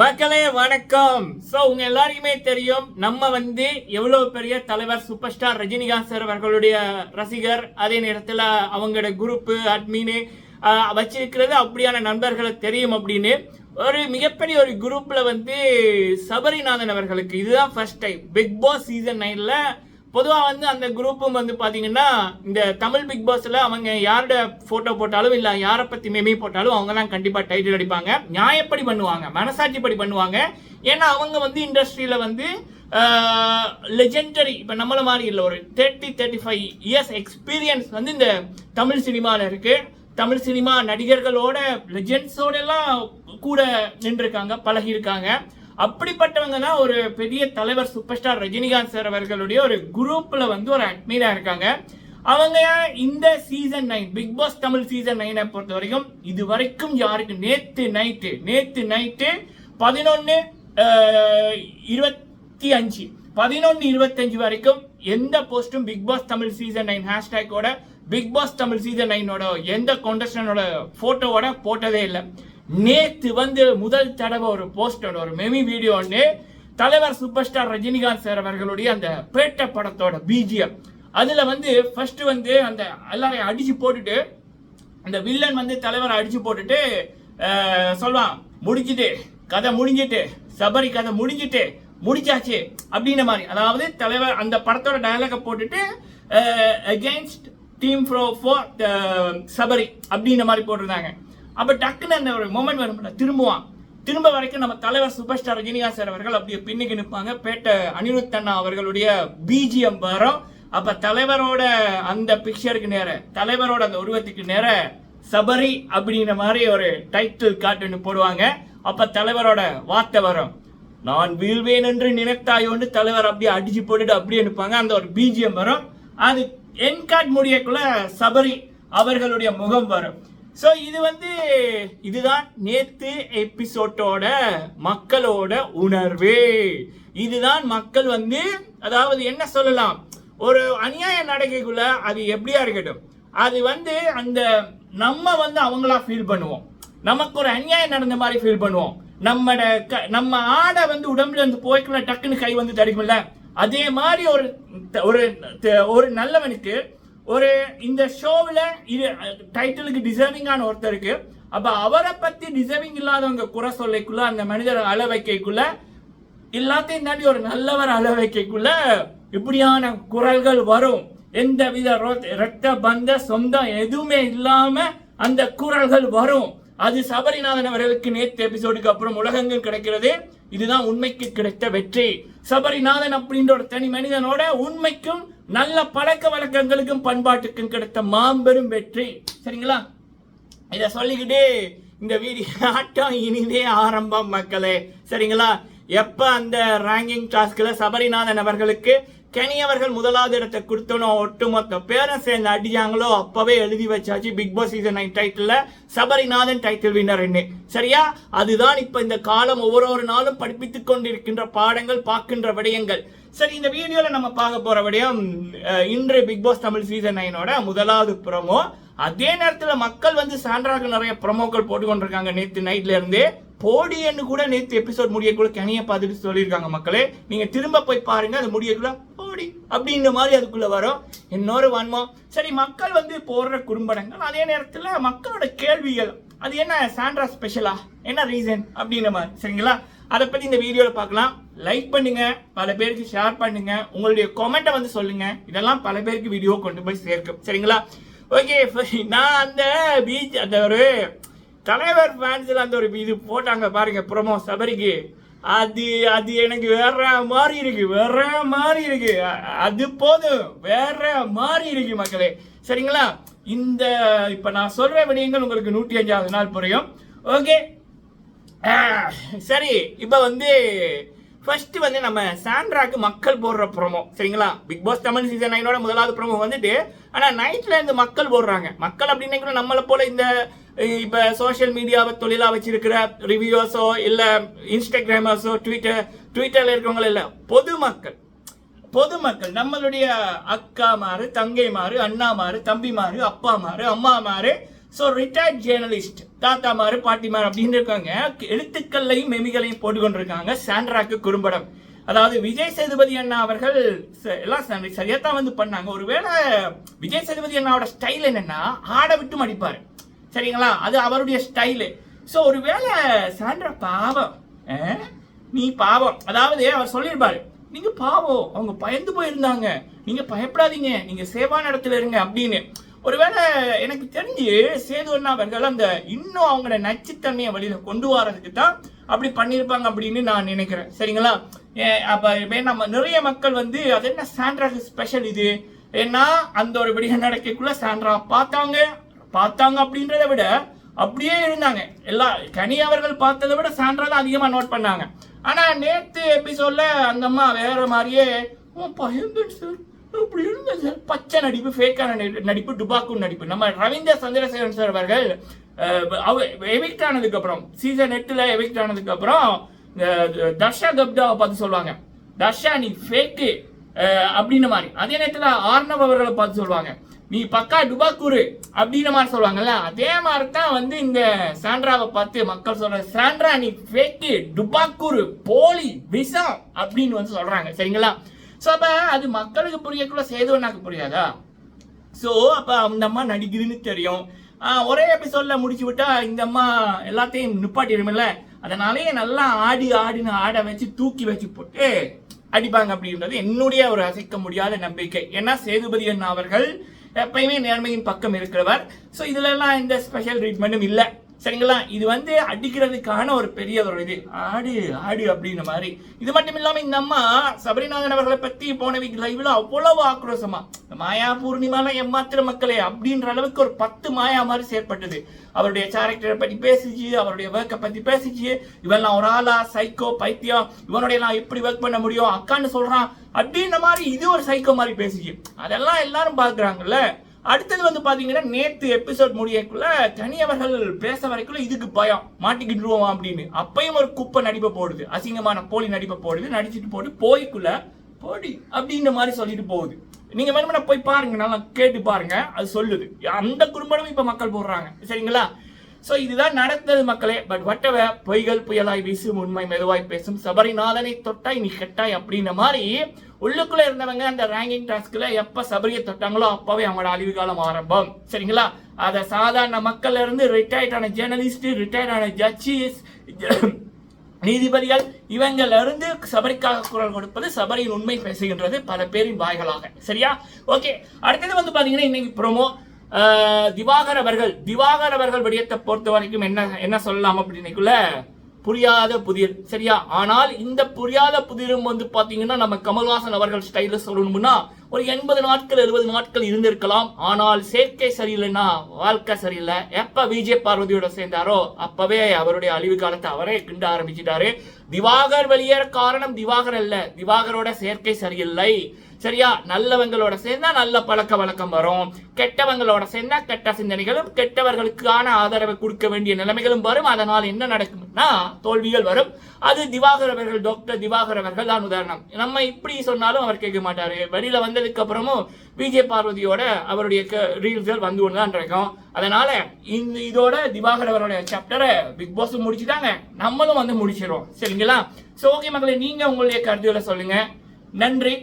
மக்களே வணக்கம். சோ உங்க எல்லாருக்குமே தெரியும் நம்ம வந்து எவ்வளவு பெரிய தலைவர் சூப்பர் ஸ்டார் ரஜினிகாந்த் சார் அவர்களுடைய ரசிகர் அதே நேரத்துல அவங்களோட குரூப் அட்மின் வச்சிருக்கிறது அப்படியான நண்பர்களை தெரியும் அப்படின்னு. ஒரு மிகப்பெரிய ஒரு குரூப்ல வந்து சபரிநாதன் அவர்களுக்கு இதுதான் first time Bigg Boss season நைன்ல பொதுவாக வந்து அந்த குரூப்பும் வந்து பார்த்தீங்கன்னா இந்த தமிழ் பிக் பாஸில் அவங்க யாரோட ஃபோட்டோ போட்டாலும் இல்லை யாரை பற்றி மேமி போட்டாலும் அவங்கலாம் கண்டிப்பாக டைட்டில் அடிப்பாங்க. நியாயப்படி பண்ணுவாங்க மனசாட்சிப்படி பண்ணுவாங்க. ஏன்னா அவங்க வந்து இண்டஸ்ட்ரியில் வந்து லெஜெண்டரி இப்போ நம்மள மாதிரி இல்லை ஒரு thirty thirty five years experience வந்து இந்த தமிழ் சினிமாவில் இருக்குது தமிழ் சினிமா நடிகர்களோட லெஜெண்ட்ஸோட எல்லாம் கூட நின்றுருக்காங்க பழகியிருக்காங்க. அப்படிப்பட்டவங்க தான் ஒரு பெரிய தலைவர் சூப்பர் ஸ்டார் ரஜினிகாந்த் சார் அவர்களுடைய ஒரு குரூப்பில் வந்து ஒரு அட்மீராக இருக்காங்க. அவங்க இந்த season nine Bigg Boss Tamil season நைனை பொறுத்த வரைக்கும் இது வரைக்கும் யாருக்கு நேத்து நைட்டு நேத்து நைட்டு பதினொன்று இருபத்தி அஞ்சு பதினொன்று இருபத்தஞ்சு வரைக்கும் எந்த போஸ்ட்டும் Bigg Boss Tamil season nine ஹேஷ்டேக்கோட big Boss Tamil season நைனோட எந்த கொண்டஸ்டனோட போட்டோவோட போட்டதே இல்லை. நேத்து வந்து முதல் தடவை ஒரு போஸ்டர் ஒரு மெமி வீடியோ ஒன்று தலைவர் சூப்பர் ஸ்டார் ரஜினிகாந்த் சார் அவர்களுடைய அந்த பேட்ட படத்தோட பிஜிஎம் அதுல வந்து ஃபர்ஸ்ட் வந்து அந்த எல்லாரையும் அடிச்சு போட்டுட்டு அந்த வில்லன் வந்து தலைவரை அடிச்சு போட்டுட்டு சொல்லுவான் முடிஞ்சுட்டு கதை முடிஞ்சிட்டு சபரி கதை முடிஞ்சிட்டு முடிச்சாச்சு அப்படின்ற மாதிரி. அதாவது தலைவர் அந்த படத்தோட டயலாக போட்டுட்டு against team pro for Sabari அப்படின்ற மாதிரி போட்டிருந்தாங்க. அப்போ டக்குன்னு அந்த ஒரு மொமெண்ட் வரும். திரும்புவான் திரும்ப வரைக்கும் நம்ம தலைவர் சூப்பர் ஸ்டார் ரஜினிகாந்த் சார் அவர்கள் அப்படியே பின்னுக்கு நிற்பாங்க. பேட்ட அனிருத் அண்ணா அவர்களுடைய பிஜிஎம் வரும். அப்போ தலைவரோட அந்த பிக்சருக்கு நேர தலைவரோட அந்த உருவத்துக்கு நேர சபரி அப்படின்ற மாதிரி ஒரு டைட்டில் காட்டுன்னு போடுவாங்க. அப்போ தலைவரோட வார்த்தை வரும். நான் வீழ்வேன் என்று நினைத்தாயோன்னு தலைவர் அப்படியே அடிச்சு போட்டுட்டு அப்படியே நிற்பாங்க. அந்த ஒரு பிஜிஎம் வரும். அது என் கார்டு முடியக்குள்ள சபரி அவர்களுடைய முகம் வரும். ஸோ இது வந்து இதுதான் நேத்து எபிசோட்டோட மக்களோட உணர்வு. இதுதான் மக்கள் வந்து அதாவது என்ன சொல்லலாம்? ஒரு அநியாயம் நடக்கைக்குள்ள அது எப்படியா இருக்கட்டும் அது வந்து அந்த நம்ம வந்து அவங்களா ஃபீல் பண்ணுவோம். நமக்கு ஒரு அநியாயம் நடந்த மாதிரி ஃபீல் பண்ணுவோம். நம்மட க- நம்ம ஆடை வந்து உடம்புல இருந்து போய்க்குள்ள டக்குன்னு கை வந்து தடிக்கும்ல. அதே மாதிரி ஒரு ஒரு ஒரு நல்லவனுக்கு ஒரு இந்த ஷோவில் இது டைட்டிலுக்கு டிசர்விங்கான ஒருத்தருக்கு அப்போ அவரை பற்றி டிசர்விங் இல்லாதவங்க குறை சொல்லைக்குள்ள அந்த மனிதர் அள வைக்கக்குள்ள எல்லாத்தையும் தாண்டி ஒரு நல்லவர் அள வைக்கக்குள்ள இப்படியான குரல்கள் வரும். எந்த வித ரத்த பந்த சொந்தம் எதுவுமே இல்லாமல் அந்த குரல்கள் வரும். அது சபரிநாதன் அவர்களுக்கு நேத்து எபிசோடுக்கு அப்புறம் உலகங்கள் கிடைக்கிறது. இதுதான் உண்மைக்கு கிடைத்த வெற்றி. சபரிநாதன் அப்படின்ற ஒரு தனி மனிதனோட உண்மைக்கும் நல்ல பழக்க வழக்கங்களுக்கும் பண்பாட்டுக்கும் கிடைத்த மாம்பெரும் வெற்றி. சரிங்களா? இதை சொல்லிக்கிட்டு இந்த வீடியோ ஆட்டம் இனிதே ஆரம்பம் மக்களே. சரிங்களா? எப்ப அந்த ரேங்கிங் டாஸ்க்ல சபரிநாதன் அவர்களுக்கு கெனியவர்கள் முதலாவது இடத்தை கொடுத்தனோ ஒட்டுமொத்த பேரை சேர்ந்து அடிச்சாங்களோ அப்பவே எழுதி வச்சாச்சு Bigg Boss season nine title Sabarinathan title winner சரியா? அதுதான் இப்போ இந்த காலம் ஒவ்வொரு ஒரு நாளும் படிப்பித்துக் கொண்டிருக்கின்ற பாடங்கள் பார்க்கின்ற விடயங்கள். சரி இந்த வீடியோவில் நம்ம பார்க்க போற விடயம் இன்று பிக் பாஸ் தமிழ் சீசன் நைனோட முதலாவது ப்ரோமோ அதே நேரத்தில் மக்கள் வந்து சான்றாக நிறைய ப்ரமோக்கள் போட்டு கொண்டிருக்காங்க நேத்து நைட்ல இருந்து. போடின்னு கூட நேற்று எபிசோட் முடியக்குள்ள கனியை பார்த்துட்டு சொல்லியிருக்காங்க மக்களே. நீங்க திரும்ப போய் பாருங்க அது முடியக்குள்ள போடி அப்படின்ற மாதிரி அதுக்குள்ள வரும். இன்னொரு வன்மம். சரி மக்கள் வந்து போடுற குறும்படங்கள் அதே நேரத்தில் மக்களோட கேள்விகள் அது என்ன சாண்ட்ரா ஸ்பெஷலா என்ன ரீசன் அப்படின்ற மாதிரி. சரிங்களா? அதை பத்தி இந்த வீடியோல பார்க்கலாம். லைக் பண்ணுங்க. பல பேருக்கு ஷேர் பண்ணுங்க. உங்களுடைய கமெண்ட்டை வந்து சொல்லுங்க. இதெல்லாம் பல பேருக்கு வீடியோ கொண்டு போய் சேர்க்கும். சரிங்களா? ஓகே நான் அந்த பீச் அந்த ஒரு தலைவர் ஃபேன்ஸில் அந்த ஒரு இது போட்டாங்க பாருங்க ப்ரோமோ சபரிக்கு. அது அது எனக்கு வேற மாதிரி இருக்கு வேற மாதிரி இருக்கு. அது போதும் வேற மாதிரி இருக்கு மக்களே. சரிங்களா? இந்த இப்ப நான் சொல்ற விடயங்கள் உங்களுக்கு நூற்றி அஞ்சாவது நாள் புரியும். ஓகே சரி இப்போ வந்து ஃபர்ஸ்ட் வந்து நம்ம சாண்ட்ராக்கு மக்கள் போடுற ப்ரோமோ சரிங்களா? பிக் பாஸ் தமிழ் சீசன் நைனோட முதலாவது ப்ரோமோ வந்துட்டு ஆனால் நைட்ல இருந்து மக்கள் போடுறாங்க. மக்கள் அப்படின்னா கூட நம்மளை போல இந்த இப்போ சோஷியல் மீடியாவை தொழிலாக வச்சிருக்கிற ரிவ்யூஸோ இல்லை இன்ஸ்டாகிராமர்ஸோ ட்விட்டர் ட்விட்டரில் இருக்கவங்கள இல்லை பொதுமக்கள். பொதுமக்கள் நம்மளுடைய அக்கா மாறு தங்கை மாறு அண்ணா மாறு தம்பி மாறு அப்பா மாறு அம்மா மாறு ஸோ ரிட்டையர்ட் ஜேர்னலிஸ்ட் தாத்தாமாரு பாட்டிமார் அப்படின்னு இருக்காங்க. எழுத்துக்கள்லையும் மெமிகளையும் போட்டுக்கொண்டிருக்காங்க. சாண்ட்ராக்கு குறும்படம். அதாவது விஜய் சேதுபதி அண்ணா அவர்கள் எல்லாம் சரியா தான் வந்து பண்ணாங்க. ஒருவேளை விஜய் சேதுபதி அண்ணாவோட ஸ்டைல் என்னன்னா ஆட விட்டு மடிப்பார். சரிங்களா? அது அவருடைய ஸ்டைலு ஸோ ஒருவேளை சாண்ட்ரா பாவம் நீ பாவம். அதாவது அவர் சொல்லியிருப்பாரு நீங்க பாவம். அவங்க பயந்து போயிருந்தாங்க. நீங்க பயப்படாதீங்க. நீங்க சேவான நடத்துல இருங்க அப்படின்னு. ஒருவேளை எனக்கு தெரிஞ்சு சேதுவண்ணா அவர்கள் அந்த இன்னும் அவங்களோட நச்சுத்தன்மையை வழியில் கொண்டு வரதுக்கு தான் அப்படி பண்ணியிருப்பாங்க அப்படின்னு நான் நினைக்கிறேன். சரிங்களா? அப்போ நம்ம நிறைய மக்கள் வந்து அது என்ன சாண்ட்ராக்கு ஸ்பெஷல் இது? ஏன்னா அந்த ஒரு விடிய நடக்கக்குள்ள சாண்ட்ரா பார்த்தாங்க. பார்த்தாங்க அப்படின்றத விட அப்படியே இருந்தாங்க. எல்லா கனி அவர்கள் பார்த்ததை விட சாண்ட்ரா தான் அதிகமாக நோட் பண்ணாங்க. ஆனால் நேற்று எபிசோடில் அந்த அம்மா வேற மாதிரியே "ஓ, இப்படி இருந்த அப்படி சார் பச்சை நடிப்பு ஃபேக்கான நடிப்பு டுபாக்கும் நடிப்பு. நம்ம ரவீந்திர சந்திரசேகரன் சார் அவர்கள் எவிக்ட் ஆனதுக்கு அப்புறம் சீசன் எட்டுல எவிக்ட் ஆனதுக்கு அப்புறம் தர்ஷா கப்தாவை பார்த்து சொல்லுவாங்க. தர்ஷா நீ ஃபேக்கு அப்படின்ன மாதிரி. அதே நேரத்தில் ஆர்ணவ் அவர்களை பார்த்து சொல்லுவாங்க. நீ பக்கா டுபாக்கூரு அப்படின்ற மாதிரி சொல்லுவாங்கல்ல. அதே மாதிரி தான் வந்து இந்த சாண்ட்ராவை பார்த்து மக்கள் சொல்ற சாண்ட்ரா நீ ஃபேக்கு டுபாக்கூரு போலி விஷம் அப்படின்னு வந்து சொல்றாங்க. சரிங்களா? அப்ப அது மக்களுக்கு புரியக்குள்ள சேதுவனாக்கு புரியாதா? ஸோ அப்போ அந்த அம்மா நடிக்குதுன்னு தெரியும். ஒரே எபிசோடில் முடிச்சு விட்டா இந்த அம்மா எல்லாத்தையும் நிப்பாட்டிடுமில்ல அதனாலேயே நல்லா ஆடி ஆடின்னு ஆட வச்சு தூக்கி வச்சு போட்டு அடிப்பாங்க அப்படின்றது என்னுடைய ஒரு அசைக்க முடியாத நம்பிக்கை. ஏன்னா சேதுபதி அண்ணா அவர்கள் எப்பயுமே நேர்மையின் பக்கம் இருக்கிறவர். ஸோ இதுல எல்லாம் எந்த ஸ்பெஷல் ட்ரீட்மெண்ட்டும் இல்லை. சரிங்களா? இது வந்து அடிக்கிறதுக்கான ஒரு பெரிய ஒரு இது. ஆடு ஆடு அப்படின்ற மாதிரி. இது மட்டும் இல்லாமல் இந்த அம்மா சபரிநாதன் அவர்களை பற்றி போன வீக் லைவ்ல அவ்வளவு ஆக்ரோஷமா இந்த மாயா பூர்ணிமான ஏமாத்திர மக்களே அப்படின்ற அளவுக்கு ஒரு பத்து மாயா மாதிரி செயற்பட்டது. அவருடைய கேரக்டரை பற்றி பேசிச்சு அவருடைய ஒர்க்கை பற்றி பேசிச்சு இவெல்லாம் ஒரு ஆளா சைக்கோ பைத்தியம் இவனுடைய எல்லாம் எப்படி ஒர்க் பண்ண முடியும் அக்கான்னு சொல்றான் அப்படின்ற மாதிரி இது ஒரு சைக்கோ மாதிரி பேசிச்சு. அதெல்லாம் எல்லாரும் பாக்குறாங்கல்ல அடுத்தது வந்து பாத்தீங்கன்னா நேத்து எபிசோட் முடியக்குள்ள தனியவர்கள் பேச வரைக்குள்ள இதுக்கு பயம். மாட்டிக்கிட்டுருவோம் அப்படின்னு. அப்பயும் ஒரு குப்பை நடிப்பை போடுது. அசிங்கமான போலி நடிப்பை போடுது. நடிச்சிட்டு போட்டு போய்க்குள்ள போடி அப்படின்ற மாதிரி சொல்லிட்டு போகுது. நீங்க வேணும்னா போய் பாருங்க. நல்லா கேட்டு பாருங்க. அது சொல்லுது. அந்த குடும்பமும் இப்ப மக்கள் போடுறாங்க. சரிங்களா? ஸோ இதுதான் நடந்தது மக்களே. பட் வட்டவ பொய்கள் புயலாய் வீசும் உண்மை மெதுவாய் பேசும் சபரிநாதனை தொட்டாய் நீ கெட்டாய் அப்படின்ற மாதிரி உள்ளுக்குள்ள இருந்தவங்க அந்த ரேங்கிங் டாஸ்க்ல எப்ப சபரியை தொட்டாங்களோ அப்பவே அவங்களோட அழிவு காலம் ஆரம்பம். சரிங்களா? அதை சாதாரண மக்கள்ல இருந்து ரிட்டையர்ட் ஆன ஜேர்னலிஸ்ட் ரிட்டையர்ட் ஆன ஜட்ஜிஸ் நீதிபதிகள் இவங்கள இருந்து சபரிக்காக குரல் கொடுப்பது சபரியின் உண்மை பேசுகின்றது பல பேரின் வாய்களாக. சரியா? ஓகே அடுத்தது வந்து பாத்தீங்கன்னா இன்னைக்கு ப்ரோமோ திவாகர் அவர்கள். திவாகர் அவர்கள் விடயத்தை பொறுத்த வரைக்கும் என்ன என்ன சொல்லலாம் அப்படின்னைக்குள்ள புரியாத புதிர். சரியா? ஆனால் இந்த புரியாத புதிரும் வந்து பாத்தீங்கன்னா நம்ம கமல்ஹாசன் அவர்கள் ஸ்டைல சொல்லணும்னா ஒரு எண்பது நாட்கள் எழுபது நாட்கள் இருந்திருக்கலாம். ஆனால் சேர்க்கை சரியில்லைன்னா வாழ்க்கை சரியில்லை. எப்ப விஜய் பார்வதியோட சேர்ந்தாரோ அப்பவே அவருடைய அழிவு காலத்தை அவரே கிண்ட ஆரம்பிச்சிட்டாரு. திவாகர் வெளியேற காரணம் திவாகர் அல்ல. திவாகரோட சேர்க்கை சரியில்லை. சரியா? நல்லவங்களோட சேர்ந்தா நல்ல பழக்க வழக்கம் வரும். கெட்டவங்களோட சேர்ந்தா கெட்ட சிந்தனைகளும் கெட்டவர்களுக்கான ஆதரவை கொடுக்க வேண்டிய நிலைமைகளும் வரும். அதனால் என்ன நடக்கும்னா தோல்விகள் வரும். அது திவாகர் அவர்கள் டாக்டர் திவாகர் அவர்கள் தான் உதாரணம். நம்ம இப்படி சொன்னாலும் அவர் கேட்க மாட்டாரு. வெளியில வந்ததுக்கு அப்புறமும் விஜய் பார்வதியோட அவருடைய ரீல்ஸ்கள் வந்து ஒன்று தான் இருக்கும் அதனால இந்த இதோட திவாகர் அவருடைய சாப்டரை பிக் பாஸ் முடிச்சுட்டாங்க. நம்மளும் வந்து முடிச்சிடும் சரிங்களா? சோகி ஓகே நீங்க உங்களுடைய கருத்துக்களை சொல்லுங்க. நன்றி.